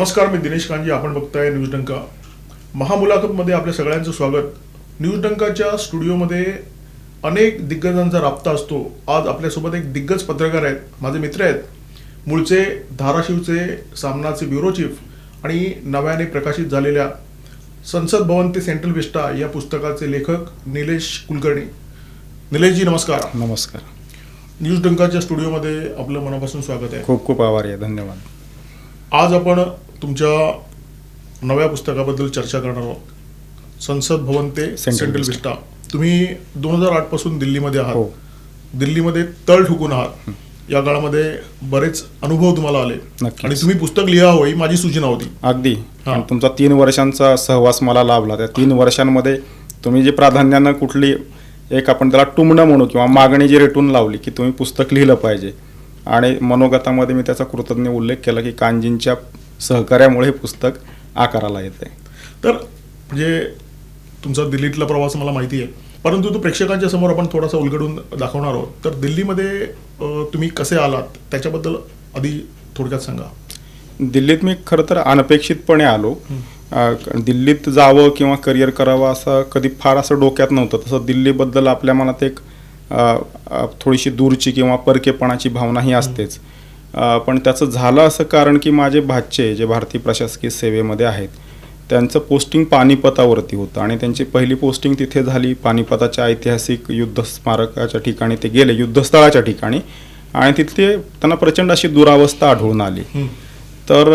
नमस्कार मी दिनेश कांजी आपण बघताय न्यूज डंका. महामुलाखतमध्ये आपल्या सगळ्यांचं स्वागत. न्यूज डंकाच्या स्टुडिओमध्ये अनेक दिग्गजांचा राबता असतो. आज आपल्यासोबत एक दिग्गज पत्रकार आहेत माझे मित्र आहेत. मूळचे धाराशिवचे सामनाचे ब्युरो चीफ आणि नव्याने प्रकाशित झालेल्या संसद भवन ते सेंट्रल विस्टा या पुस्तकाचे लेखक निलेश कुलकर्णी. निलेशजी नमस्कार. नमस्कार. न्यूज डंकाच्या स्टुडिओमध्ये आपलं मनापासून स्वागत आहे. खूप खूप आभारी आहे. धन्यवाद. आज आपण तुमच्या नव्या पुस्तकाबद्दल चर्चा करणार आहोत. संसद भवन ते सेंट्रल विस्टा. तुम्ही दोन हजार आठपासून दिल्लीमध्ये हो. आहात दिल्लीमध्ये तळ ठोकून आहात. या काळामध्ये बरेच अनुभव तुम्हाला आले. आणि तुम्ही पुस्तक लिहावं ही माझी सूचना होती. अगदी. हा. तुमचा तीन वर्षांचा सहवास मला लाभला. त्या तीन वर्षांमध्ये तुम्ही जे प्राधान्यानं कुठली एक आपण त्याला टुमणं म्हणू किंवा मागणी जी रेटून लावली की तुम्ही पुस्तक लिहिलं पाहिजे. आणि मनोगतामध्ये मी त्याचा कृतज्ञ उल्लेख केला की कांजींच्या सहकार्यामुळे हे पुस्तक आकाराला येत. आहे तर म्हणजे तुमचा दिल्लीतला प्रवास मला माहिती आहे परंतु तो प्रेक्षकांच्या समोर आपण थोडासा उलगडून दाखवणार आहोत. तर दिल्लीमध्ये तुम्ही कसे आलात? त्याच्याबद्दल आधी थोडक्यात सांगा. दिल्लीत मी खरं तर अनपेक्षितपणे आलो. दिल्लीत जावं किंवा करिअर करावं असं कधी फार असं डोक्यात नव्हतं. तसं दिल्लीबद्दल आपल्या मनात एक थोडीशी दूरची किंवा परकेपणाची भावनाही असतेच. अ, पण त्याचं झालं असं कारण की माझे भाचे जे भारतीय प्रशासकीय सेवेमध्ये आहेत त्यांचं पोस्टिंग पानिपतावरती होतं आणि त्यांची पहिली पोस्टिंग तिथे झाली पानिपताच्या ऐतिहासिक युद्ध स्मारकाच्या ठिकाणी ते गेले युद्धस्थळाच्या ठिकाणी आणि तिथे त्यांना प्रचंड अशी दुरावस्था आढळून आली. तर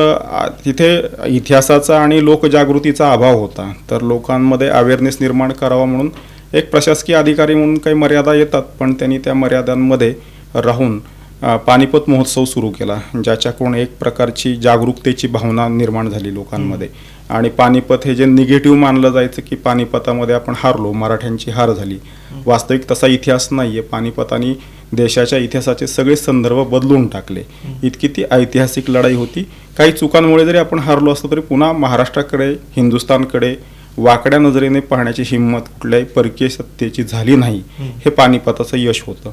तिथे इतिहासाचा आणि लोकजागृतीचा अभाव होता. तर लोकांमध्ये अवेअरनेस निर्माण करावा म्हणून एक प्रशासकीय अधिकारी म्हणून काही मर्यादा येतात पण त्यांनी त्या मर्यादांमध्ये राहून पानिपत महोत्सव सुरू केला ज्याच्याकडून एक प्रकारची जागरूकतेची भावना निर्माण झाली लोकांमध्ये. आणि पानिपत हे जे निगेटिव्ह मानलं जायचं की पानिपतामध्ये आपण हारलो मराठ्यांची हार झाली. वास्तविक तसा इतिहास नाही आहे पानिपतानी देशाच्या इतिहासाचे सगळे संदर्भ बदलून टाकले. इतकी ती ऐतिहासिक लढाई होती. काही चुकांमुळे जरी आपण हारलो असतो तरी पुन्हा महाराष्ट्राकडे हिंदुस्थानकडे वाकड्या नजरेने पाहण्याची हिंमत कुठल्याही परकीय सत्तेची झाली नाही. हे पानिपताचं यश होतं.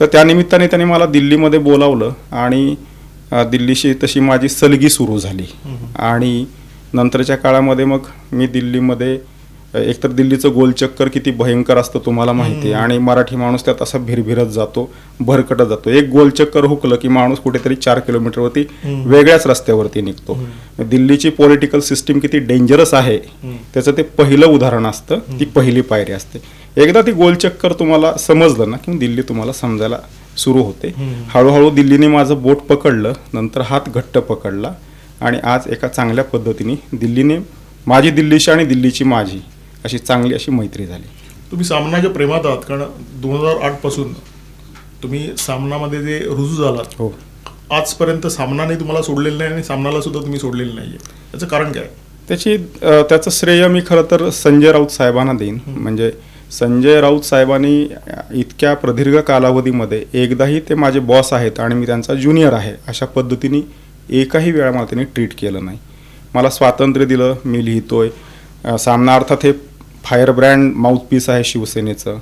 तर त्यानिमित्ताने त्यांनी मला दिल्लीमध्ये बोलावलं आणि दिल्लीशी तशी माझी सलगी सुरू झाली. आणि नंतरच्या काळामध्ये मग मी दिल्लीमध्ये एकतर दिल्लीचं गोलचक्कर किती भयंकर असतं तुम्हाला माहिती आहे आणि मराठी माणूस त्यात असा भिरभिरत जातो भरकटत जातो. एक गोलचक्कर हुकलं की माणूस कुठेतरी चार किलोमीटरवरती वेगळ्याच रस्त्यावरती निघतो. दिल्लीची पॉलिटिकल सिस्टीम किती डेंजरस आहे त्याचं ते पहिलं उदाहरण असतं ती पहिली पायरी असते. एकदा ती गोलचक्कर तुम्हाला समजलं ना की दिल्ली तुम्हाला समजायला सुरू होते. हळूहळू दिल्लीने माझं बोट पकडलं नंतर हात घट्ट पकडला आणि आज एका चांगल्या पद्धतीने दिल्लीने माझी दिल्लीशी आणि दिल्लीची माझी अशी चांगली अशी मैत्री झाली. तुम्ही सामनाच्या प्रेमात आहात कारण दोन हजार आठपासून तुम्ही सामनामध्ये जे रुजू झालात हो. आजपर्यंत सामनाने तुम्हाला सोडलेलं नाही आणि सामनाला सुद्धा तुम्ही सोडलेलं नाहीये. याचं कारण काय? त्याची अ, त्याचं श्रेय मी खरं तर संजय राऊत साहेबांना देईन. म्हणजे संजय राऊत साहेबांनी इतक्या प्रदीर्घ कालावधीमध्ये एकदाही ते माझे बॉस आहेत आणि मी त्यांचा ज्युनियर आहे अशा पद्धतीने एकाही वेळा मला त्यांनी ट्रीट केलं नाही. मला स्वातंत्र्य दिलं मी लिहितो आहे सामना अर्थात हे फायर ब्रँड माउथपीस आहे शिवसेनेचं.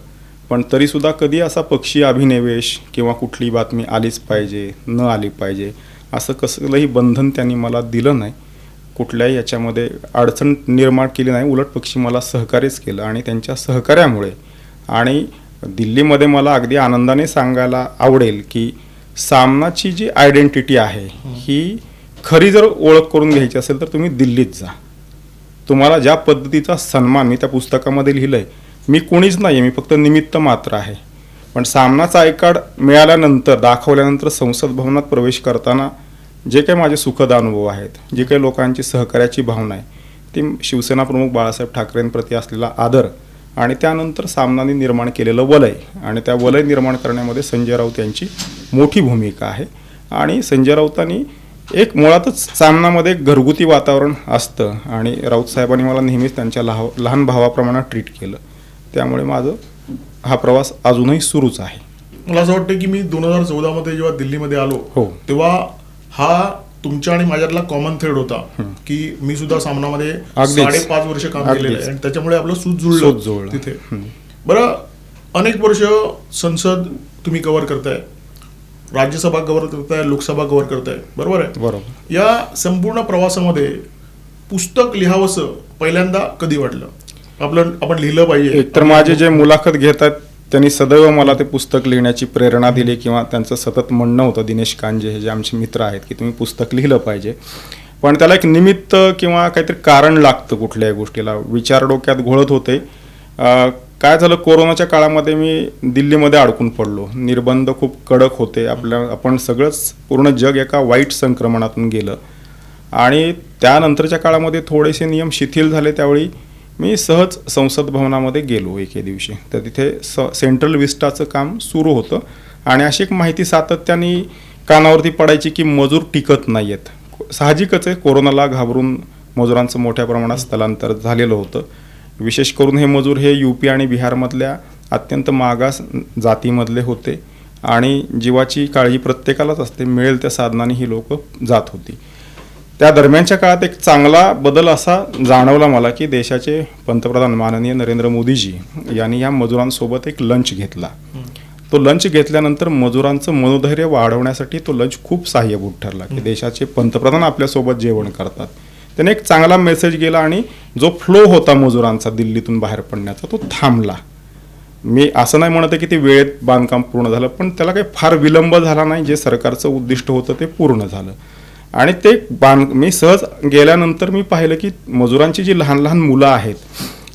पण तरीसुद्धा कधी असा पक्षी अभिनिवेश किंवा कुठली बातमी आलीच पाहिजे न आली पाहिजे असं कसलंही बंधन त्यांनी मला दिलं नाही. कुठल्याही याच्यामध्ये अडचण निर्माण केली नाही. उलट पक्षी मला सहकार्यच केलं आणि त्यांच्या सहकार्यामुळे आणि दिल्लीमध्ये मला अगदी आनंदाने सांगायला आवडेल की सामनाची जी आयडेंटिटी आहे ही खरी जर ओळख करून घ्यायची असेल तर तुम्ही दिल्लीत जा. तुम्हाला ज्या पद्धतीचा सन्मान मी त्या पुस्तकामध्ये लिहिलं आहे मी कोणीच नाही मी फक्त निमित्त मात्र आहे. पण सामनाचा आय कार्ड मिळाल्यानंतर दाखवल्यानंतर संसद भवनात प्रवेश करताना जे काही माझे सुखद अनुभव आहेत जे काही लोकांची सहकार्याची भावना आहे ती शिवसेना प्रमुख बाळासाहेब ठाकरेंप्रती असलेला आदर आणि त्यानंतर सामनाने निर्माण केलेलं वलय आणि त्या वलय निर्माण करण्यामध्ये संजय राऊत यांची मोठी भूमिका आहे. आणि संजय राऊतांनी एक मुळातच सामनामध्ये एक घरगुती वातावरण असतं आणि राऊत साहेबांनी मला नेहमीच त्यांच्या लहाव लहान भावाप्रमाणे ट्रीट केलं. त्यामुळे माझं हा प्रवास अजूनही सुरूच आहे. मला असं वाटतं की मी दोन हजार चौदामध्ये जेव्हा दिल्लीमध्ये आलो हो. तेव्हा हा तुमच्या आणि माझ्यातला कॉमन थ्रेड होता की मी सुद्धा सामनामध्ये. साडेपाच वर्ष काम. केलेलं आहे. आणि त्याच्यामुळे आपलं सूत जुळलं. तिथे. बरं अनेक वर्ष संसद तुम्ही कव्हर करताय. राज्यसभा कव्हर करताय लोकसभा कव्हर करताय. बरोबर आहे? बरोबर. या संपूर्ण प्रवासामध्ये पुस्तक लिहावंसं पहिल्यांदा कधी वाटलं? आपलं आपण लिहिलं पाहिजे. एकतर माझे जे मुलाखत घेतात त्यांनी सदैव मला ते पुस्तक लिहिण्याची प्रेरणा दिली किंवा त्यांचं सतत म्हणणं होतं दिनेश कांजे हे जे आमचे मित्र आहेत की तुम्ही पुस्तक लिहिलं पाहिजे. पण त्याला एक निमित्त किंवा काहीतरी कारण लागतं कुठल्याही गोष्टीला. विचार डोक्यात घोळत होते. काय झालं कोरोनाच्या काळामध्ये मी दिल्लीमध्ये अडकून पडलो. निर्बंध खूप कडक होते. आपल्या आपण सगळंच पूर्ण जग एका वाईट संक्रमणातून गेलं. आणि त्यानंतरच्या काळामध्ये थोडेसे नियम शिथिल झाले. त्यावेळी मी सहज संसद भवनामध्ये गेलो एके दिवशी. तर तिथे स सेंट्रल विस्टाचं काम सुरू होतं. आणि अशी एक माहिती सातत्याने कानावरती पडायची की मजूर टिकत नाही आहेत साहजिकच आहे कोरोनाला घाबरून मजुरांचं मोठ्या प्रमाणात स्थलांतर झालेलं होतं. विशेष करून हे मजूर हे यू पी आणि बिहारमधल्या अत्यंत मागास जातीमधले होते. आणि जीवाची काळजी प्रत्येकालाच असते मिळेल त्या साधनाने ही लोक जात होती. त्या दरम्यानच्या काळात एक चांगला बदल असा जाणवला मला की देशाचे पंतप्रधान माननीय नरेंद्र मोदीजी यांनी या मजुरांसोबत एक लंच घेतला. तो लंच घेतल्यानंतर मजुरांचं मनोधैर्य वाढवण्यासाठी तो लंच खूप सहाय्यभूत ठरला की देशाचे पंतप्रधान आपल्यासोबत जेवण करतात. त्याने एक चांगला मेसेज गेला आणि जो फ्लो होता मजुरांचा दिल्लीतून बाहेर पडण्याचा तो थांबला. मी असं नाही म्हणत आहे की ते वेळेत बांधकाम पूर्ण झालं पण त्याला काही फार विलंब झाला नाही. जे सरकारचं उद्दिष्ट होतं ते पूर्ण झालं. आणि ते बांध मी सहज गेल्यानंतर मी पाहिलं की मजुरांची जी लहान लहान मुलं आहेत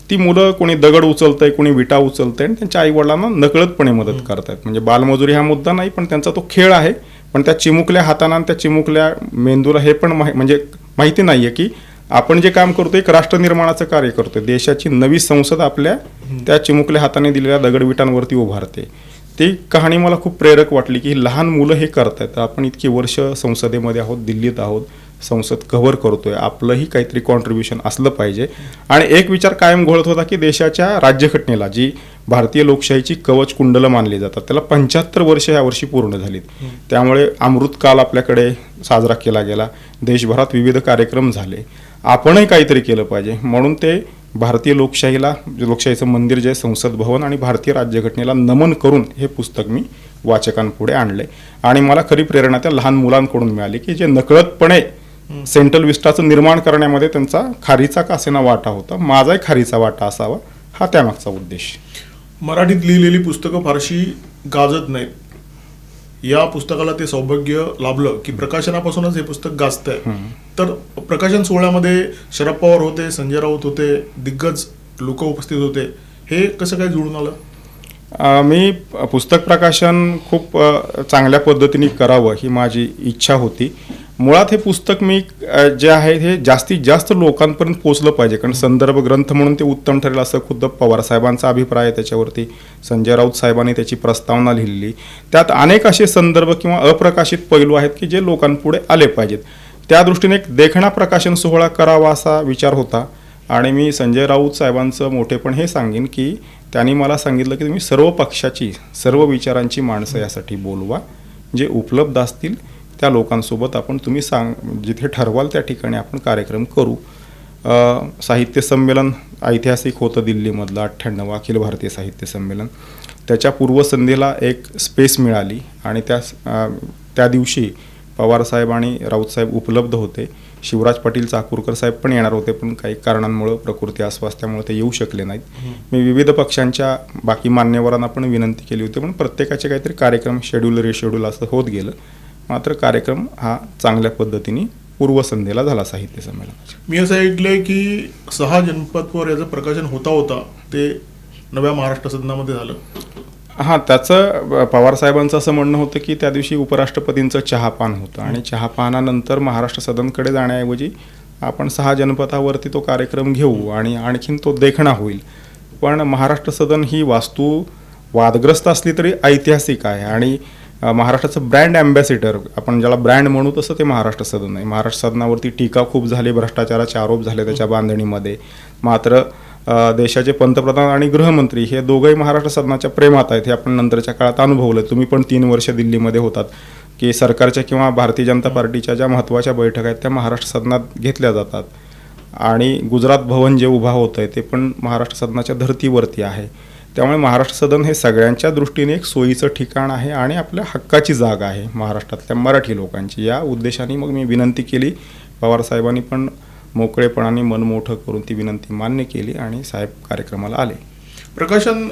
ती मुलं कोणी दगड उचलतंय कोणी विटा उचलतंय आणि त्यांच्या आईवडिलांना नकळतपणे मदत करतायत. म्हणजे बालमजुरी हा मुद्दा नाही पण त्यांचा तो खेळ आहे. पण त्या चिमुकल्या हाताना आणि त्या चिमुकल्या मेंदूला हे पण माहि म्हणजे माहिती नाही आहे की आपण जे काम करतो एक राष्ट्र निर्माणाचं कार्य करतोय. देशाची नवी संसद आपल्या त्या चिमुकल्या हाताने दिलेल्या दगडविटांवरती उभारते. ती कहाणी मला खूप प्रेरक वाटली की लहान मुलं हे करतायत. आपण इतकी वर्ष संसदेमध्ये आहोत दिल्लीत आहोत संसद कव्हर करतोय. आपलंही काहीतरी कॉन्ट्रीब्युशन असलं पाहिजे. आणि एक विचार कायम घोळत होता की देशाच्या राज्यघटनेला जी भारतीय लोकशाहीची कवच कुंडलं मानली जातात त्याला पंच्याहत्तर वर्ष यावर्षी पूर्ण झालीत. त्यामुळे अमृतकाल आपल्याकडे साजरा केला गेला. देशभरात विविध कार्यक्रम झाले. आपणही काहीतरी केलं पाहिजे. म्हणून ते भारतीय लोकशाहीला लोकशाहीचं मंदिर जे संसद भवन आणि भारतीय राज्यघटनेला नमन करून हे पुस्तक मी वाचकांपुढे आणले आणि मला खरी प्रेरणा त्या लहान मुलांकडून मिळाली की जे नकळतपणे सेंट्रल विस्टाचं निर्माण करण्यामध्ये त्यांचा खारीचा का असेना वाटा होता माझाही खारीचा वाटा असावा हा त्यामागचा उद्देश. मराठीत लिहिलेली पुस्तकं फारशी गाजत नाहीत. या पुस्तकाला ते सौभाग्य लाभलं की प्रकाशनापासूनच हे पुस्तक गाजत आहे तर प्रकाशन सोहळ्यामध्ये शरद पवार होते संजय राऊत होते दिग्गज लोक उपस्थित होते. हे कसं काय जुळून आलं? मी पुस्तक प्रकाशन खूप चांगल्या पद्धतीने करावं ही माझी इच्छा होती. मुळात हे पुस्तक मी जे आहे हे जास्तीत जास्त लोकांपर्यंत पोचलं पाहिजे. कारण संदर्भ ग्रंथ म्हणून ते उत्तम ठरेल असं खुद्द पवार साहेबांचा अभिप्राय आहे. त्याच्यावरती संजय राऊत साहेबांनी त्याची प्रस्तावना लिहिलेली. त्यात अनेक असे संदर्भ किंवा अप्रकाशित पैलू आहेत की जे लोकांपुढे आले पाहिजेत. त्या दृष्टीने एक देखणा प्रकाशन सोहळा करावा असा विचार होता. आणि मी संजय राऊत साहेबांचं मोठेपण हे सांगेन की त्यांनी मला सांगितलं की तुम्ही सर्व पक्षाची सर्व विचारांची माणसं यासाठी बोलवा. जे उपलब्ध असतील त्या लोकांसोबत आपण तुम्ही सांग जिथे ठरवाल त्या ठिकाणी आपण कार्यक्रम करू. साहित्य संमेलन ऐतिहासिक होतं दिल्लीमधलं अठ्ठ्याण्णव अखिल भारतीय साहित्य संमेलन. त्याच्या पूर्वसंध्येला एक स्पेस मिळाली आणि त्या त्या दिवशी पवारसाहेब आणि राऊतसाहेब उपलब्ध होते. शिवराज पाटील चाकूरकर साहेब पण येणार होते पण काही कारणांमुळं प्रकृती अस्वास्थ्यामुळे ते येऊ शकले नाहीत. मी विविध पक्षांच्या बाकी मान्यवरांना पण विनंती केली होती पण प्रत्येकाचे काहीतरी कार्यक्रम शेड्यूल रिशेड्यूल असं होत गेलं. मात्र कार्यक्रम हा चांगल्या पद्धतीने पूर्वसंध्येला झाला साहित्य संमेलनाच्या. मी असं ऐकलंय की सहा जनपदवर याचं प्रकाशन होता होता ते नव्या महाराष्ट्र सदनामध्ये झालं. हां त्याचं पवारसाहेबांचं असं म्हणणं होतं की त्या दिवशी उपराष्ट्रपतींचं चहापान होतं आणि चहापानानंतर महाराष्ट्र सदनकडे जाण्याऐवजी आपण सहा जनपदावरती तो कार्यक्रम घेऊ आणि आणखीन तो देखणा होईल. पण महाराष्ट्र सदन ही वास्तू वादग्रस्त असली तरी ऐतिहासिक आहे आणि महाराष्ट्राचं ब्रँड अँबॅसिडर आपण ज्याला ब्रँड म्हणू तसं ते महाराष्ट्र सदन आहे. महाराष्ट्र सदनावरती टीका खूप झाली भ्रष्टाचाराचे आरोप झाले त्याच्या बांधणीमध्ये. मात्र देशाचे पंतप्रधान आणि गृहमंत्री हे दोघंही महाराष्ट्र सदनाच्या प्रेमात आहेत हे आपण नंतरच्या काळात अनुभवलं तुम्ही पण तीन वर्ष दिल्लीमध्ये होतात की सरकारच्या किंवा भारतीय जनता पार्टीच्या ज्या महत्त्वाच्या बैठका आहेत त्या महाराष्ट्र सदनात घेतल्या जातात. आणि गुजरात भवन जे उभा होतं आहे ते पण महाराष्ट्र सदनाच्या धर्तीवरती आहे. त्यामुळे महाराष्ट्र सदन हे सगळ्यांच्या दृष्टीने एक सोयीचं ठिकाण आहे आणि आपल्या हक्काची जागा आहे महाराष्ट्रातल्या मराठी लोकांची. या उद्देशाने मग मी विनंती केली. पवारसाहेबांनी पण मोकळेपणाने मन मोठं करून ती विनंती मान्य केली आणि साहेब कार्यक्रमाला आले. प्रकाशन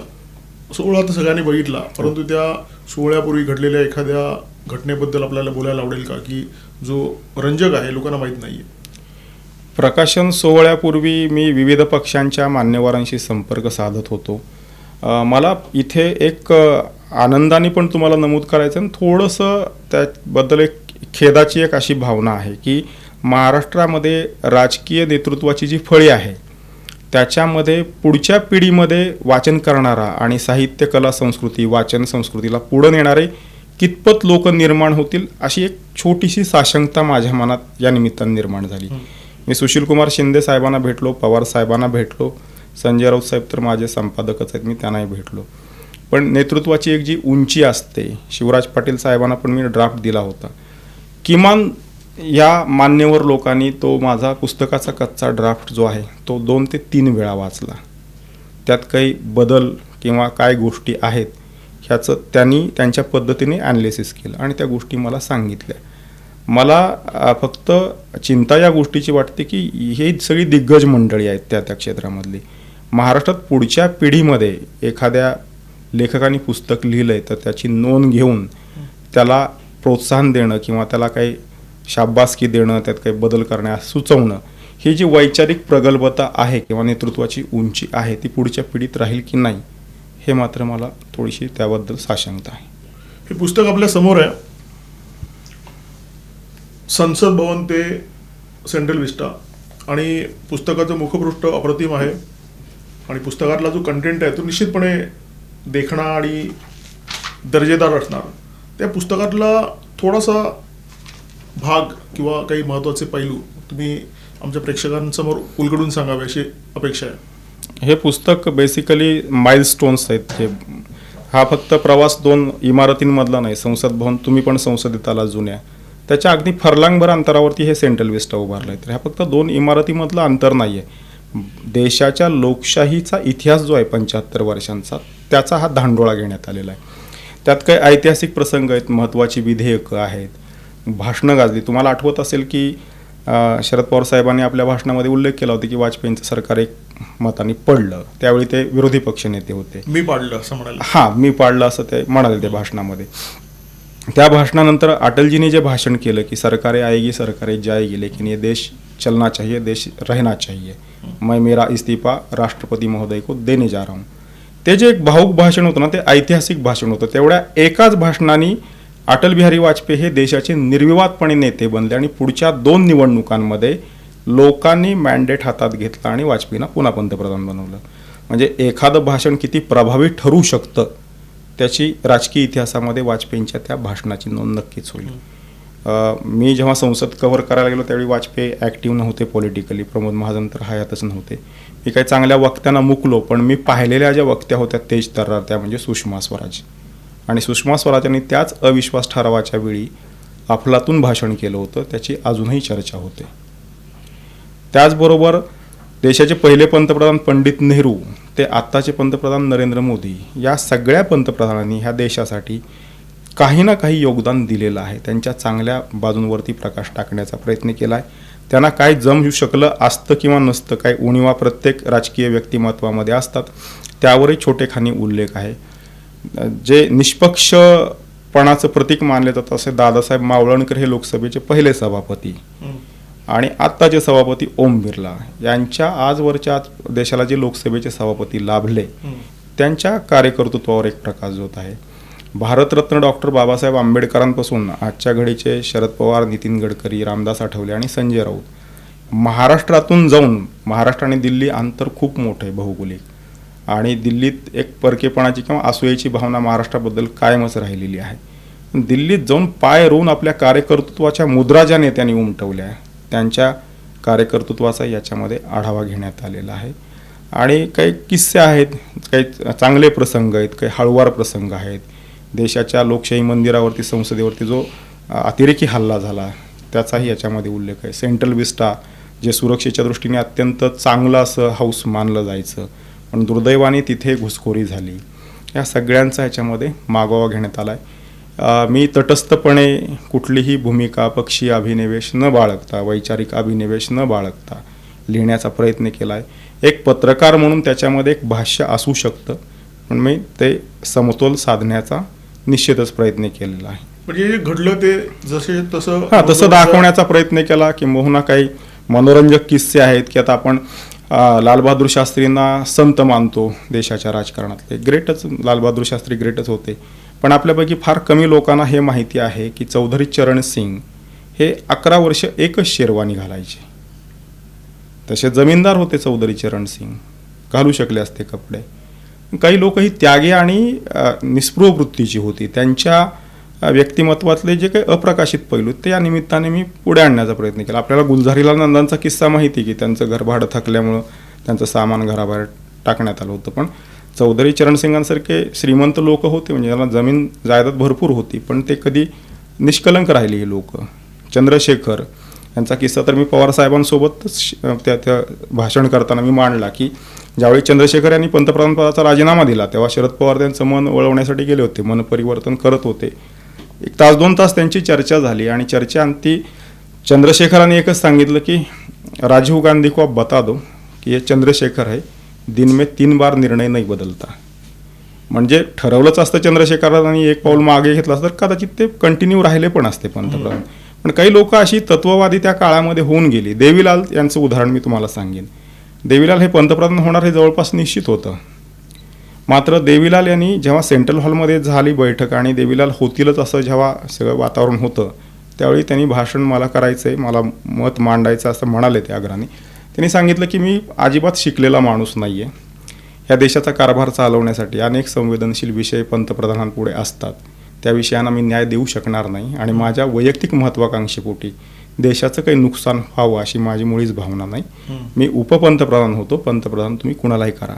सोहळा तर सगळ्यांनी बघितला परंतु त्या सोहळ्यापूर्वी घडलेल्या एखाद्या घटनेबद्दल आपल्याला बोलायला आवडेल का? की जो रंजक आहे लोकांना माहीत नाहीये. प्रकाशन सोहळ्यापूर्वी मी विविध पक्षांच्या मान्यवरांशी संपर्क साधत होतो. मला इथे एक आनंदाने पण तुम्हाला नमूद करायचं आणि थोडंसं त्याबद्दल एक खेदाची एक अशी भावना आहे की महाराष्ट्रामध्ये राजकीय नेतृत्वाची जी फळी आहे त्याच्यामध्ये पुढच्या पिढीमध्ये वाचन करणारा आणि साहित्य कला संस्कृती वाचन संस्कृतीला पुढं नेणारे कितपत लोक निर्माण होतील अशी एक छोटीशी साशंकता माझ्या मनात या निमित्ताने निर्माण झाली. मी सुशीलकुमार शिंदे साहेबांना भेटलो पवार साहेबांना भेटलो संजय राऊत साहेब तर माझे संपादकच आहेत मी त्यांनाही भेटलो. पण नेतृत्वाची एक जी उंची असते शिवराज पाटील साहेबांना पण मी ड्राफ्ट दिला होता. किमान या मान्यवर लोकांनी तो माझा पुस्तकाचा कच्चा ड्राफ्ट जो आहे तो दोन ते तीन वेळा वाचला. त्यात काही बदल किंवा काय गोष्टी आहेत ह्याचं त्यांनी त्यांच्या पद्धतीने ॲनालिसिस केलं आणि त्या गोष्टी मला सांगितल्या. मला फक्त चिंता या गोष्टीची वाटते की ही सगळी दिग्गज मंडळी आहेत त्या त्या क्षेत्रामधली. महाराष्ट्रात पुढच्या पिढीमध्ये एखाद्या लेखकाने पुस्तक लिहिलं आहे तर त्याची नोंद घेऊन त्याला प्रोत्साहन देणं किंवा त्याला काही शाबासकी देणं त्यात काही बदल करण्यास सुचवणं ही जी वैचारिक प्रगल्भता आहे किंवा नेतृत्वाची उंची आहे ती पुढच्या पिढीत राहील की नाही हे मात्र मला थोडीशी त्याबद्दल साशंकता आहे. हे पुस्तक आपल्यासमोर आहे. संसद भवन ते सेंट्रल विस्टा आणि पुस्तकाचं मुखपृष्ठ अप्रतिम आहे. आणि पुस्तकातला जो कंटेंट आहे तो निश्चितपणे देखणा आणि दर्जेदार असणार. त्या पुस्तकातला थोडासा भाग किंवा काही महत्त्वाचे पैलू तुम्ही आमच्या प्रेक्षकांसमोर उलगडून सांगावे अशी अपेक्षा आहे. हे पुस्तक बेसिकली माइलस्टोन्स आहेत. हे हा फक्त प्रवास दोन इमारतींमधला नाही संसद भवन तुम्ही पण संसदेत आला जुन्या. त्याच्या अगदी फरलांगभर अंतरावरती हे सेंट्रल विस्टा उभारलं आहे. तर ह्या फक्त दोन इमारतीमधलं अंतर नाही आहे देशाच्या लोकशाहीचा इतिहास जो आहे पंच्याहत्तर वर्षांचा त्याचा हा धांडोळा घेण्यात आलेला आहे. त्यात काही ऐतिहासिक प्रसंग आहेत महत्त्वाची विधेयकं आहेत भाषणं गाजली. तुम्हाला आठवत असेल की शरद पवार साहेबांनी आपल्या भाषणामध्ये उल्लेख केला होता की वाजपेयींचं सरकार एक मताने पडलं. त्यावेळी ते विरोधी पक्षनेते होते. मी पाडलं असं म्हणाले. हां मी पाडलं असं ते म्हणाले त्या भाषणामध्ये. त्या भाषणानंतर अटलजीने जे भाषण केलं की सरकारे आएगी सरकारे जाएगी लेकिन ये देश चलना चाहिए देश रहना चाहिए। मैं मेरा इस्तीफा राष्ट्रपती महोदय को देने जा रहा हूँ। ते जे एक भाऊक भाषण होतं ना ते ऐतिहासिक भाषण होतं. तेवढ्या एकाच भाषणाने अटल बिहारी वाजपेयी हे देशाचे निर्विवादपणे नेते बनले आणि पुढच्या दोन निवडणुकांमध्ये लोकांनी मॅन्डेट हातात घेतला आणि वाजपेयींना पुन्हा पंतप्रधान बनवलं. म्हणजे एखादं भाषण किती प्रभावी ठरू शकतं त्याची राजकीय इतिहासामध्ये वाजपेयींच्या त्या भाषणाची नोंद नक्कीच होईल. मी जेव्हा संसद कव्हर करायला गेलो त्यावेळी वाजपेयी ॲक्टिव्ह नव्हते पॉलिटिकली प्रमोद महाजन तर हयातच नव्हते. मी काही चांगल्या वक्त्यांना मुकलो पण मी पाहिलेल्या ज्या वक्त्या होत्या तेज तर्रार त्या म्हणजे सुषमा स्वराज. आणि सुषमा स्वराजांनी त्याच अविश्वास ठरावाच्या वेळी अफलातून भाषण केलं होतं त्याची अजूनही चर्चा होते. त्याचबरोबर देशाचे पहिले पंतप्रधान पंडित नेहरू ते आत्ताचे पंतप्रधान नरेंद्र मोदी या सगळ्या पंतप्रधानांनी ह्या देशासाठी काही ना काही योगदान दिलेलं आहे. त्यांच्या चांगल्या बाजूंवरती प्रकाश टाकण्याचा प्रयत्न केला आहे. त्यांना काय जमू शकलं असतं किंवा नसतं काय उणीवा प्रत्येक राजकीय व्यक्तिमत्वामध्ये असतात त्यावरही छोटेखानी उल्लेख आहे. जे निष्पक्षपणाचं प्रतीक मानले जातं असे दादासाहेब मावळणकर हे लोकसभेचे पहिले सभापती. आणि आत्ताचे सभापती ओम बिर्ला यांच्या आजवरच्या आज देशाला जे लोकसभेचे सभापती लाभले त्यांच्या कार्यकर्तृत्वावर एक प्रकाश होत आहे. भारतरत्न डॉक्टर बाबासाहेब आंबेडकरांपासून आजच्या घडीचे शरद पवार नितीन गडकरी रामदास आठवले आणि संजय राऊत. महाराष्ट्रातून जाऊन महाराष्ट्र आणि दिल्ली अंतर खूप मोठं आहे भौगोलिक. आणि दिल्लीत एक परकेपणाची किंवा असूयाची भावना महाराष्ट्राबद्दल कायमच राहिलेली आहे. दिल्लीत जाऊन पाय रोवून आपल्या कार्यकर्तृत्वाच्या मुद्रा ज्या नेत्यांनी उमटवल्या त्यांच्या कार्यकर्तृत्वाचा याच्यामध्ये आढावा घेण्यात आलेला आहे. आणि काही किस्से आहेत काही चांगले प्रसंग आहेत काही हळुवार प्रसंग आहेत. देशाच्या लोकशाही मंदिरावरती संसदेवरती जो अतिरेकी हल्ला झाला त्याचाही याच्यामध्ये उल्लेख आहे. सेंट्रल विस्टा जे सुरक्षेच्या दृष्टीने अत्यंत चांगलं असं हाऊस मानलं जायचं. पण दुर्दैवाने तिथे घुसखोरी झाली. या सगळ्यांचा ह्याच्यामध्ये मागोवा घेण्यात आला आहे मी तटस्थपणे कुठलीही भूमिका पक्षी अभिनिवेश न बाळगता वैचारिक अभिनिवेश न बाळगता लिहिण्याचा प्रयत्न केला आहे एक पत्रकार म्हणून त्याच्यामध्ये एक भाष्य असू शकतं पण मी ते समतोल साधण्याचा निश्चितच प्रयत्न केलेला आहे. म्हणजे जे घडलं ते जसे तसं हा तसं दाखवण्याचा प्रयत्न केला किंबहुना काही मनोरंजक किस्से आहेत की आता आपण लालबहादूर शास्त्रींना संत मानतो देशाच्या राजकारणातले. ग्रेटच लालबहादूर शास्त्री ग्रेटच होते. पण आपल्यापैकी फार कमी लोकांना हे माहिती आहे की चौधरी चरण सिंग हे अकरा वर्ष एकच शेरवानी घालायचे. तसे जमीनदार होते चौधरी चरण सिंग. घालू शकले असते कपडे. काही लोक ही त्यागी आणि निस्पृह वृत्तीची होती. त्यांच्या व्यक्तिमत्वातले जे काही अप्रकाशित पैलू ते या निमित्ताने मी पुढे आणण्याचा प्रयत्न केला. आपल्याला गुलझारीलाल नंदांचा किस्सा माहिती की त्यांचं घर भाडं थकल्यामुळं त्यांचं सामान घराबाहेर टाकण्यात आलं होतं. पण चौधरी चरणसिंगांसारखे श्रीमंत लोक होते म्हणजे त्यांना जमीन जायदाद भरपूर होती पण ते कधी निष्कलंक राहिले ही लोक. चंद्रशेखर यांचा किस्सा तर मी पवारसाहेबांसोबतच श- त्या त्या भाषण करताना मी मांडला की ज्यावेळी चंद्रशेखर यांनी पंतप्रधानपदाचा राजीनामा दिला तेव्हा शरद पवार त्यांचं मन वळवण्यासाठी गेले होते मन परिवर्तन करत होते. एक तास दोन तास त्यांची चर्चा झाली आणि चर्चा अंती चंद्रशेखरांनी एकच सांगितलं की राजीव गांधी को आप बता दो की हे चंद्रशेखर आहे दिन में तीन बार निर्णय नाही बदलता. म्हणजे ठरवलंच असतं चंद्रशेखरांनी एक पाऊल मागे घेतलं असतं तर कदाचित ते कंटिन्यू राहिले पण असते पंतप्रधान. पण काही लोक अशी तत्ववादी त्या काळामध्ये होऊन गेली. देवीलाल यांचं उदाहरण मी तुम्हाला सांगेन. देवीलाल हे पंतप्रधान होणार हे जवळपास निश्चित होतं. मात्र देवीलाल यांनी जेव्हा सेंट्रल हॉलमध्ये झाली बैठक आणि देवीलाल होतीलच असं जेव्हा सगळं वातावरण होतं त्यावेळी त्यांनी भाषण मला करायचं आहे मला मत मांडायचं असं म्हणाले त्या आग्राने त्यांनी सांगितलं की मी अजिबात शिकलेला माणूस नाही आहे ह्या देशाचा कारभार चालवण्यासाठी अनेक संवेदनशील विषय पंतप्रधानांपुढे असतात. त्या विषयांना मी न्याय देऊ शकणार नाही आणि माझ्या वैयक्तिक महत्त्वाकांक्षेपोटी देशाचं काही नुकसान व्हावं अशी माझी मुळीच भावना नाही. मी उपपंतप्रधान होतो. पंतप्रधान तुम्ही कुणालाही करा.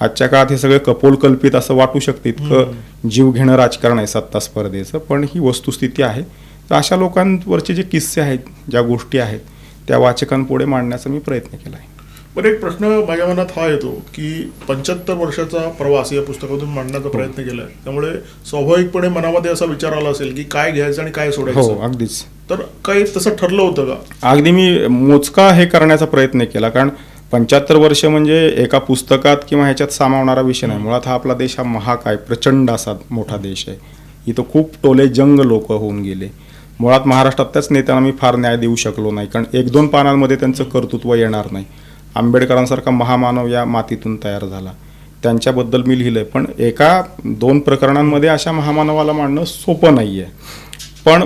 आजच्या काळात हे सगळं कपोलकल्पित असं वाटू शकतं. इतकं जीव घेणं राजकारण आहे सत्ता स्पर्धेचं. पण ही वस्तुस्थिती आहे. तर अशा लोकांवरचे जे किस्से आहेत ज्या गोष्टी आहेत त्या वाचकांपुढे मांडण्याचा मी प्रयत्न केला आहे. पण एक प्रश्न माझ्या मनात हा येतो की पंच्याहत्तर वर्षाचा प्रवास या पुस्तकातून मांडण्याचा प्रयत्न केलाय. त्यामुळे स्वाभाविकपणे मनामध्ये असा विचार आला असेल की काय घ्यायचं आणि काय हो सोडायचं अगदीच. तर काही तसं ठरलं होतं का? अगदी मी मोजका हे करण्याचा प्रयत्न केला कारण पंच्याहत्तर वर्ष म्हणजे एका पुस्तकात किंवा ह्याच्यात सामावणारा विषय नाही. मुळात हा आपला देश हा महाकाय प्रचंड असा मोठा देश आहे. इथं खूप टोले जंग लोक होऊन गेले. मुळात महाराष्ट्रातल्याच नेत्यांना मी फार न्याय देऊ शकलो नाही कारण एक दोन पानांमध्ये त्यांचं कर्तृत्व येणार नाही. आंबेडकरांसारखा महामानव या मातीतून तयार झाला. त्यांच्याबद्दल मी लिहिलंय पण एका दोन प्रकरणांमध्ये अशा महामानवाला मांडणं सोपं नाही आहे पण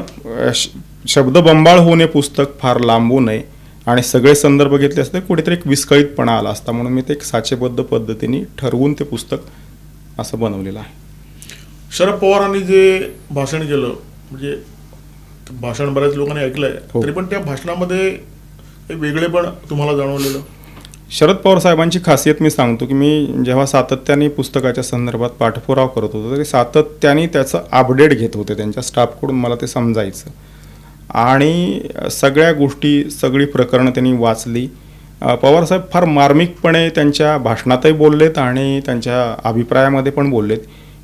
शब्दबंबाळ होणे पुस्तक फार लांबू नये आणि सगळे संदर्भ घेतले असते कुठेतरी एक विस्कळीतपणा आला असता म्हणून मी ते एक साचेबद्ध पद्धतीने ठरवून ते पुस्तक असं बनवलेलं आहे. शरद पवारांनी जे भाषण केलं म्हणजे भाषण बऱ्याच लोकांनी ऐकलंय हो. तरी पण त्या भाषणामध्ये एक वेगळेपण तुम्हाला जाणवलेलं? शरद पवार साहेबांची खासियत मी सांगतो की मी जेव्हा सातत्याने पुस्तकाच्या संदर्भात पाठपुरावा करत होतो तरी सातत्याने त्याचं अपडेट घेत होते त्यांच्या स्टाफकडून मला ते समजायचं. आणि सगळ्या गोष्टी सगळी प्रकरणं त्यांनी वाचली. पवारसाहेब फार मार्मिकपणे त्यांच्या भाषणातही बोललेत आणि त्यांच्या अभिप्रायामध्ये पण बोललेत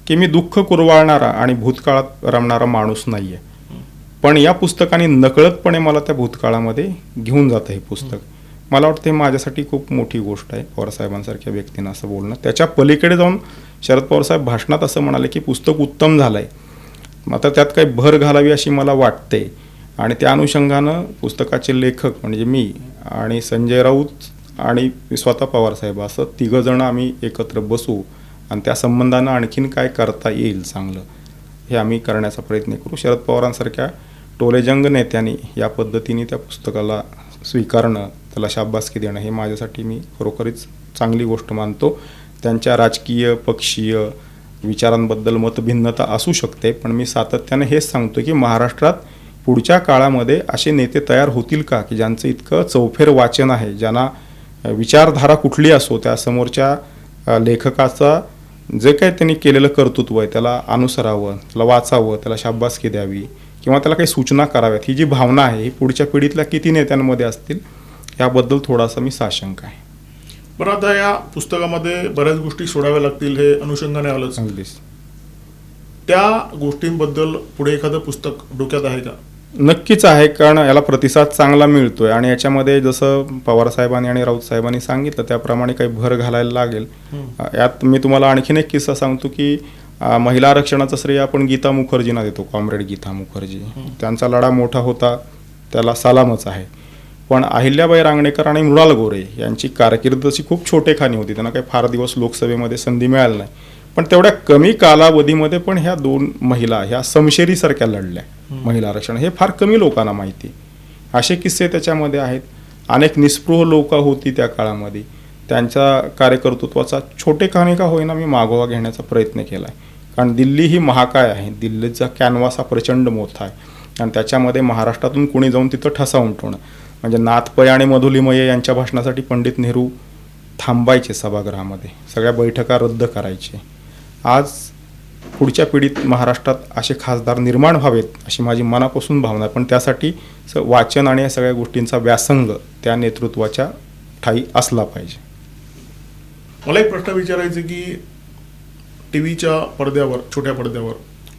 की मी दुःख कुरवाळणारा आणि भूतकाळात रमणारा माणूस नाही आहे पण या पुस्तकाने नकळतपणे मला त्या भूतकाळामध्ये घेऊन जातं हे पुस्तक. मला वाटतं हे माझ्यासाठी खूप मोठी गोष्ट आहे पवारसाहेबांसारख्या व्यक्तीनं असं बोलणं. त्याच्या पलीकडे जाऊन शरद पवारसाहेब भाषणात असं म्हणाले की पुस्तक उत्तम झालं आहे आता त्यात काही भर घालावी अशी मला वाटते. आणि त्या अनुषंगानं पुस्तकाचे लेखक म्हणजे मी आणि संजय राऊत आणि स्वतः पवारसाहेब असं तिघंजणं आम्ही एकत्र बसू आणि त्या संबंधानं आणखीन काय करता येईल चांगलं हे आम्ही करण्याचा प्रयत्न करू. शरद पवारांसारख्या टोलेजंग नेत्यांनी या पद्धतीने त्या पुस्तकाला स्वीकारणं त्याला शाबासकी देणं हे माझ्यासाठी मी खरोखरीच चांगली गोष्ट मानतो. त्यांच्या राजकीय पक्षीय विचारांबद्दल मतभिन्नता असू शकते पण मी सातत्याने हेच सांगतो की महाराष्ट्रात पुढच्या काळामध्ये असे नेते तयार होतील का? की ज्यांचं इतकं चौफेर वाचन आहे ज्यांना विचारधारा कुठली असो त्या समोरच्या लेखकाचा जे काही त्यांनी केलेलं कर्तृत्व आहे त्याला अनुसरावं त्याला वाचावं त्याला शाबासकी द्यावी किंवा त्याला काही सूचना कराव्यात ही जी भावना आहे ही पुढच्या पिढीतल्या किती नेत्यांमध्ये असतील याबद्दल थोडासा मी साशंक आहे. पण आता या पुस्तकामध्ये बऱ्याच गोष्टी सोडाव्या लागतील हे अनुषंगाने आलंच. त्या गोष्टींबद्दल पुढे एखादं पुस्तक डोक्यात आहे का? नक्कीच आहे कारण याला प्रतिसाद चांगला मिळतोय. आणि याच्यामध्ये जसं पवार साहेबांनी आणि राऊत साहेबांनी सांगितलं त्याप्रमाणे काही भर घालायला लागेल. यात मी तुम्हाला आणखीन एक किस्सा सांगतो की महिला आरक्षणाचं श्रेय आपण गीता मुखर्जींना देतो कॉम्रेड गीता मुखर्जी. त्यांचा लढा मोठा होता त्याला सलामच आहे. पण अहिल्याबाई रांगणेकर आणि मृणाल गोरे यांची कारकीर्द तशी खूप छोटेखानी होती. त्यांना काही फार दिवस लोकसभेमध्ये संधी मिळाली नाही. पण तेवढ्या कमी कालावधीमध्ये पण ह्या दोन महिला ह्या समशेरीसारख्या लढल्या महिला आरक्षण. हे फार कमी लोकांना माहिती. असे किस्से त्याच्यामध्ये आहेत. अनेक निस्पृह लोक होती त्या काळामध्ये. त्यांच्या कार्यकर्तृत्वाचा छोटे खाणे का होईना मी मागोवा घेण्याचा प्रयत्न केला आहे कारण दिल्ली ही महाकाय आहे. दिल्लीचा कॅनव्हास हा प्रचंड मोठा आहे. आणि त्याच्यामध्ये महाराष्ट्रातून कोणी जाऊन तिथं ठसा उमटवणं म्हणजे नाथपय आणि मधुलिमय यांच्या भाषणासाठी पंडित नेहरू थांबायचे सभागृहामध्ये. सगळ्या बैठका रद्द करायचे. आज पुढच्या पिढीत महाराष्ट्रात असे खासदार निर्माण व्हावेत अशी माझी मनापासून भावना आहे. पण त्यासाठी स- वाचन आणि या सगळ्या गोष्टींचा व्यासंग त्या नेतृत्वाच्या ठाई असला पाहिजे. मला एक प्रश्न विचारायचा की टी व्हीच्या पडद्यावर छोट्या पडद्यावर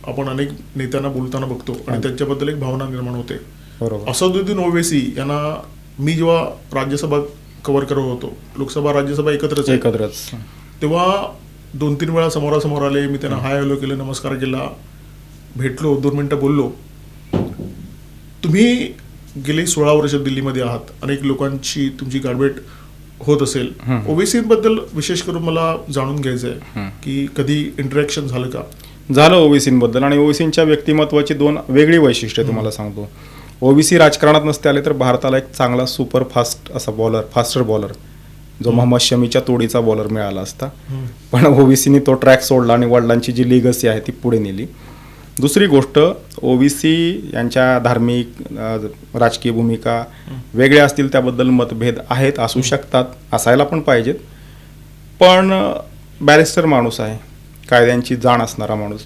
आपण अनेक नेत्यांना बोलताना बघतो आणि त्यांच्याबद्दल एक भावना निर्माण होते. बरोबर. असदुद्दीन ओवेसी यांना मी जेव्हा राज्यसभा कव्हर करत होतो लोकसभा राज्यसभा एकत्रच एकत्रच. तेव्हा दोन तीन वेळा समोरासमोर आले मी त्यांना हाय हॅलो केलं नमस्कार केला भेटलो दोन मिनटं बोललो. तुम्ही गेली सोळा वर्ष दिल्लीमध्ये आहात. अनेक लोकांची तुमची गाठभेट होत असेल. ओबीसीबद्दल विशेष करून मला जाणून घ्यायचं आहे की कधी इंटरॅक्शन झालं का? झालं ओबीसींबद्दल आणि ओबीसींच्या व्यक्तिमत्वाची दोन वेगळी वैशिष्ट्ये तुम्हाला सांगतो. ओबीसी राजकारणात नसते आले तर भारताला एक चांगला सुपर फास्ट असा बॉलर फास्टर बॉलर जो मोहम्मद शमीच्या तोडीचा बॉलर मिळाला असता. पण ओबीसीनी तो ट्रॅक सोडला आणि वडिलांची जी लिगसी आहे ती पुढे नेली. दुसरी गोष्ट ओबीसी यांच्या धार्मिक राजकीय भूमिका वेगळ्या असतील त्याबद्दल मतभेद आहेत असू शकतात असायला पण पाहिजेत. पण बॅरिस्टर माणूस आहे कायद्यांची जाण असणारा माणूस.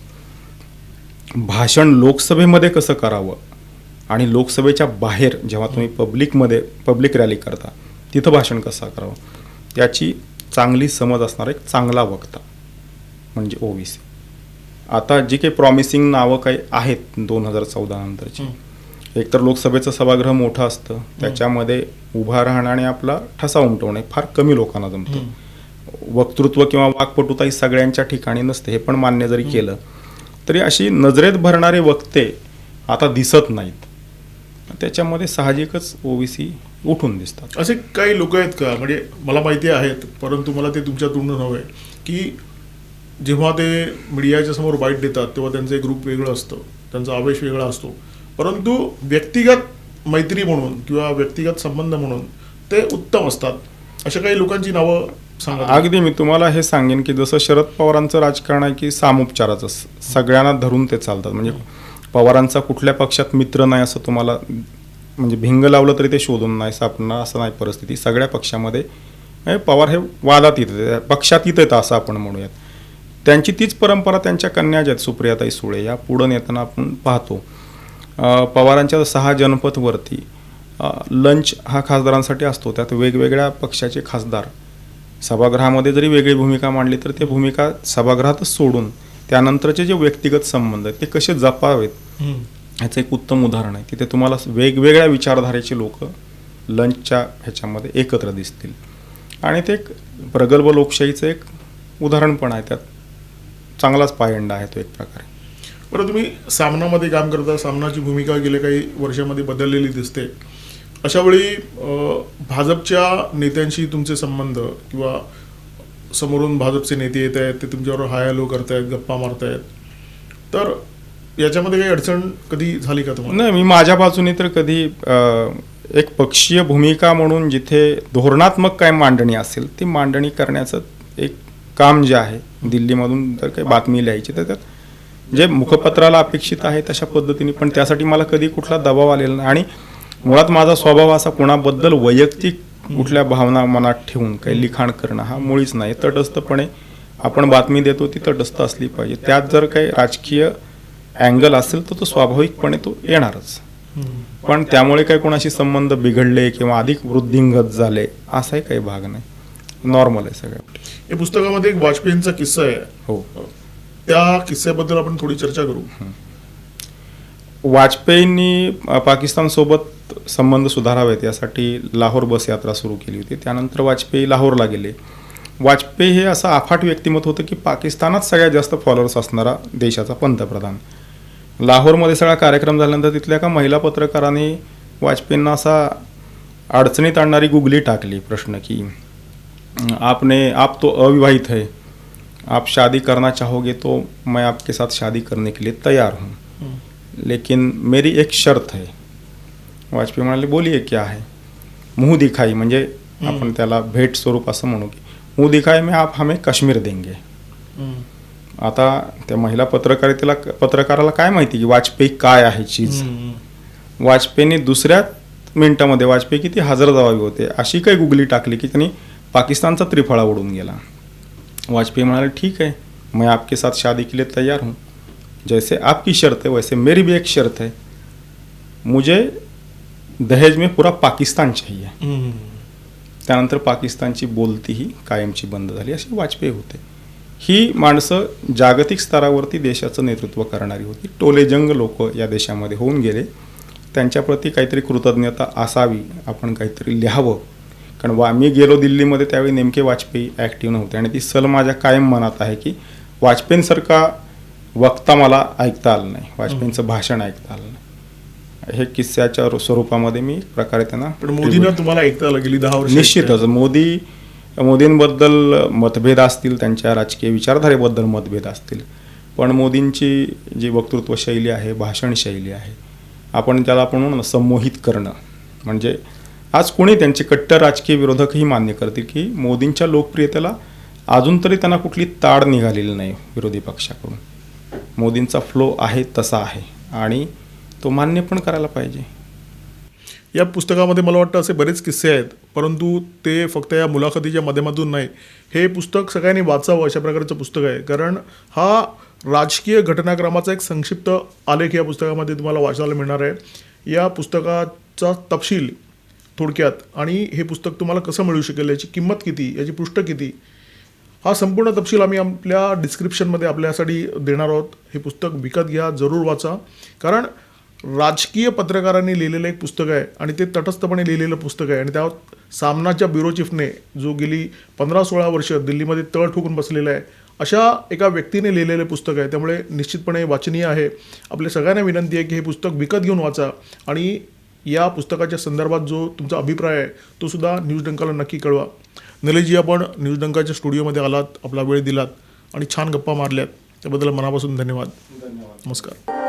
भाषण लोकसभेमध्ये कसं करावं आणि लोकसभेच्या बाहेर जेव्हा तुम्ही पब्लिकमध्ये पब्लिक रॅली करता तिथं भाषण कसं करावं? याची चांगली समज असणारा एक चांगला वक्ता म्हणजे ओबीसी आता जी काही प्रॉमिसिंग नावं काही आहेत दोन हजार चौदा नंतरची. एकतर लोकसभेचं सभागृह मोठं असतं त्याच्यामध्ये उभा राहणं आणि आपला ठसा उमटवणे फार कमी लोकांना जमतं. वक्तृत्व किंवा वाकपटुता ही सगळ्यांच्या ठिकाणी नसते हे पण मान्य जरी केलं तरी अशी नजरेत भरणारे वक्ते आता दिसत नाहीत. त्याच्यामध्ये साहजिकच ओबीसी उठून दिसतात. असे काही लोक आहेत का? म्हणजे मला माहिती आहेत परंतु मला ते तुमच्या तोंडून हवं आहे की जेव्हा ते मीडियाच्या समोर बाईट देतात तेव्हा त्यांचं एक ग्रुप वेगळं असतं त्यांचा आवेश वेगळा असतो. परंतु व्यक्तिगत मैत्री म्हणून किंवा व्यक्तिगत संबंध म्हणून ते उत्तम असतात. अशा काही लोकांची नावं सांगा अगदी मी तुम्हाला हे सांगेन की जसं शरद पवारांचं राजकारण आहे की सामुपचाराचं सगळ्यांना धरून ते चालतात. म्हणजे पवारांचा कुठल्या पक्षात मित्र नाही असं तुम्हाला म्हणजे भिंग लावलं तरी ते शोधून नाही सापडणार असं नाही परिस्थिती. सगळ्या पक्षामध्ये हे पवार हे वादात येत पक्षात येत असं आपण म्हणूयात. त्यांची तीच परंपरा त्यांच्या कन्या ज्या आहेत सुप्रियाताई सुळे या पुढं नेताना आपण पाहतो. पवारांच्या सहा जनपथवरती लंच हा खासदारांसाठी असतो. त्यात वेगवेगळ्या पक्षाचे खासदार. सभागृहामध्ये जरी वेगळी भूमिका मांडली तर ते भूमिका सभागृहातच सोडून त्यानंतरचे जे व्यक्तिगत संबंध आहेत ते कसे जपावेत? ह्याचं एक उत्तम उदाहरण आहे तिथे तुम्हाला वेगवेगळ्या विचारधारेचे लोक लंचच्या ह्याच्यामध्ये एकत्र दिसतील. आणि ते एक प्रगल्भ लोकशाहीचं एक उदाहरण पण आहे त्यात चांगलाच पायंडा आहे तो एक प्रकारे. बरं तुम्ही सामनामध्ये काम करता सामनाची भूमिका गेल्या काही वर्षामध्ये बदललेली दिसते. अशा वेळी भाजपच्या नेत्यांशी तुमचे संबंध किंवा समोरून भाजपचे नेते येत आहेत ते तुमच्यावर हाय हॅलो करतायत गप्पा मारतायत. तर याच्यामध्ये काही अडचण कधी झाली का तुम्हाला? नाही मी माझ्या बाजूने तर कधी एक पक्षीय भूमिका म्हणून जिथे धोरणात्मक काय मांडणी असेल ती मांडणी करण्याचं एक काम जे आहे दिल्लीमधून जर काही बातमी लिहायची तर त्यात जे मुखपत्राला अपेक्षित आहे तशा पद्धतीने पण त्यासाठी मला कधी कुठला दबाव आलेला नाही. आणि मुळात माझा स्वभाव असा कोणाबद्दल वैयक्तिक कुठल्या भावना मनात ठेवून काही लिखाण करणं हा मुळीच नाही. तटस्थपणे आपण बातमी देतो ती तटस्थ असली पाहिजे. त्यात जर काही राजकीय अँगल असेल तर तो स्वाभाविकपणे तो येणारच. पण त्यामुळे काही कोणाशी संबंध बिघडले किंवा अधिक वृद्धिंगत झाले असाही काही भाग नाही. नॉर्मल आहे सगळ्या. या पुस्तकामध्ये एक वाजपेयींचा किस्सा आहे. हो. त्या किस्स्याबद्दल आपण थोडी चर्चा करू. वाजपेयींनी पाकिस्तानसोबत संबंध सुधारावेत यासाठी लाहोर बस यात्रा सुरू केली होती. त्यानंतर वाजपेयी लाहोरला गेले. वाजपेयी हे असं अफाट व्यक्तिमत्व होतं की पाकिस्तानात सगळ्यात जास्त फॉलोअर्स असणारा देशाचा पंतप्रधान. लाहोरमध्ये सगळा कार्यक्रम झाल्यानंतर तिथल्या एका महिला पत्रकाराने वाजपेयींना असा अडचणीत आणणारी गुगली टाकली प्रश्न की आपने आप तो अविवाहित है आप शादी करना चाहोगे तो मैं आपके साथ शादी करने के लिए तैयार हूँ। लेकिन मेरी एक शर्त है। वाजपेयी म्हणाले बोलिये क्या है? मुंह दिखाई म्हणजे आपण त्याला भेट स्वरूप असं म्हणू की मुंह दिखाई में आप हमें काश्मीर देंगे। आता त्या महिला पत्रकारितेला पत्रकाराला काय माहिती की वाजपेयी काय आहे चीज? वाजपेयीने दुसऱ्या मिनिटामध्ये वाजपेयी किती हजर जबाबी होते अशी काही गुगली टाकली की त्यांनी पाकिस्तानचा त्रिफळा उडून गेला. वाजपेयी म्हणाले ठीक है मैं आपके साथ शादी के लिए तैयार हूँ. जैसे आपकी शर्त है वैसे मेरी भी एक शर्त है. मुझे दहेज में पूरा पाकिस्तान चाहिए. त्यानंतर पाकिस्तानची बोलती ही कायमची बंद झाली अशी वाजपेयी होते. ही माणसं जागतिक स्तरावरती देशाचं नेतृत्व करणारी होती. टोलेजंग लोक या देशामध्ये होऊन गेले. त्यांच्याप्रती काहीतरी कृतज्ञता असावी आपण काहीतरी लिहावं. कारण वा मी गेलो दिल्लीमध्ये त्यावेळी नेमके वाजपेयी ॲक्टिव्ह नव्हते. आणि ती सल माझ्या कायम मनात आहे की वाजपेयींसारखा वक्ता मला ऐकता आलं नाही. वाजपेयींचं भाषण ऐकता आलं नाही. हे किस्स्याच्या स्वरूपामध्ये मी प्रकारे त्यांना पण मोदींना तुम्हाला ऐकता आलं गेली दहा वर्ष निश्चितच. मोदी मोदींबद्दल मतभेद असतील त्यांच्या राजकीय विचारधारेबद्दल मतभेद असतील पण मोदींची जी वक्तृत्वशैली आहे भाषणशैली आहे आपण त्याला आपण म्हणू ना संमोहित करणं. म्हणजे आज कोणी त्यांचे कट्टर राजकीय विरोधकही मान्य करतील की मोदींच्या लोकप्रियतेला अजून तरी त्यांना कुठली ताड निघालेली नाही विरोधी पक्षाकडून. मोदींचा फ्लो आहे तसा आहे. आणि तो मान्य पण करायला पाहिजे. या पुस्तकामध्ये मला वाटतं असे बरेच किस्से आहेत परंतु ते फक्त या मुलाखतीच्या माध्यमातून नाही. हे पुस्तक सगळ्यांनी वाचावं अशा प्रकारचं पुस्तक आहे. कारण हा राजकीय घटनाक्रमाचा एक संक्षिप्त आलेख या पुस्तकामध्ये तुम्हाला वाचायला मिळणार आहे. या पुस्तकाचा तपशील थोडक्यात आणि हे पुस्तक तुम्हाला कसं मिळू शकेल याची किंमत किती याची पृष्ठ किती हा संपूर्ण तपशील आम्ही आपल्या डिस्क्रिप्शनमध्ये आपल्यासाठी देणार आहोत. हे पुस्तक विकत घ्या जरूर वाचा. कारण राजकीय पत्रकारांनी लिहिलेलं एक पुस्तक आहे आणि ते तटस्थपणे लिहिलेलं पुस्तक आहे. आणि त्या सामनाच्या ब्युरो चीफने जो गेली पंधरा सोळा वर्ष दिल्लीमध्ये तळ ठोकून बसलेला आहे अशा एका व्यक्तीने लिहिलेलं पुस्तक आहे. त्यामुळे निश्चितपणे वाचनीय आहे. आपल्या सगळ्यांना विनंती आहे की हे पुस्तक विकत घेऊन वाचा आणि या पुस्तकाच्या संदर्भात जो तुमचा अभिप्राय आहे तो सुद्धा न्यूज डंकाला नक्की कळवा. निलेशजी आपण न्यूज डंकाच्या स्टुडिओमध्ये आलात आपला वेळ दिलात आणि छान गप्पा मारल्यात. त्याबद्दल मनापासून धन्यवाद. नमस्कार.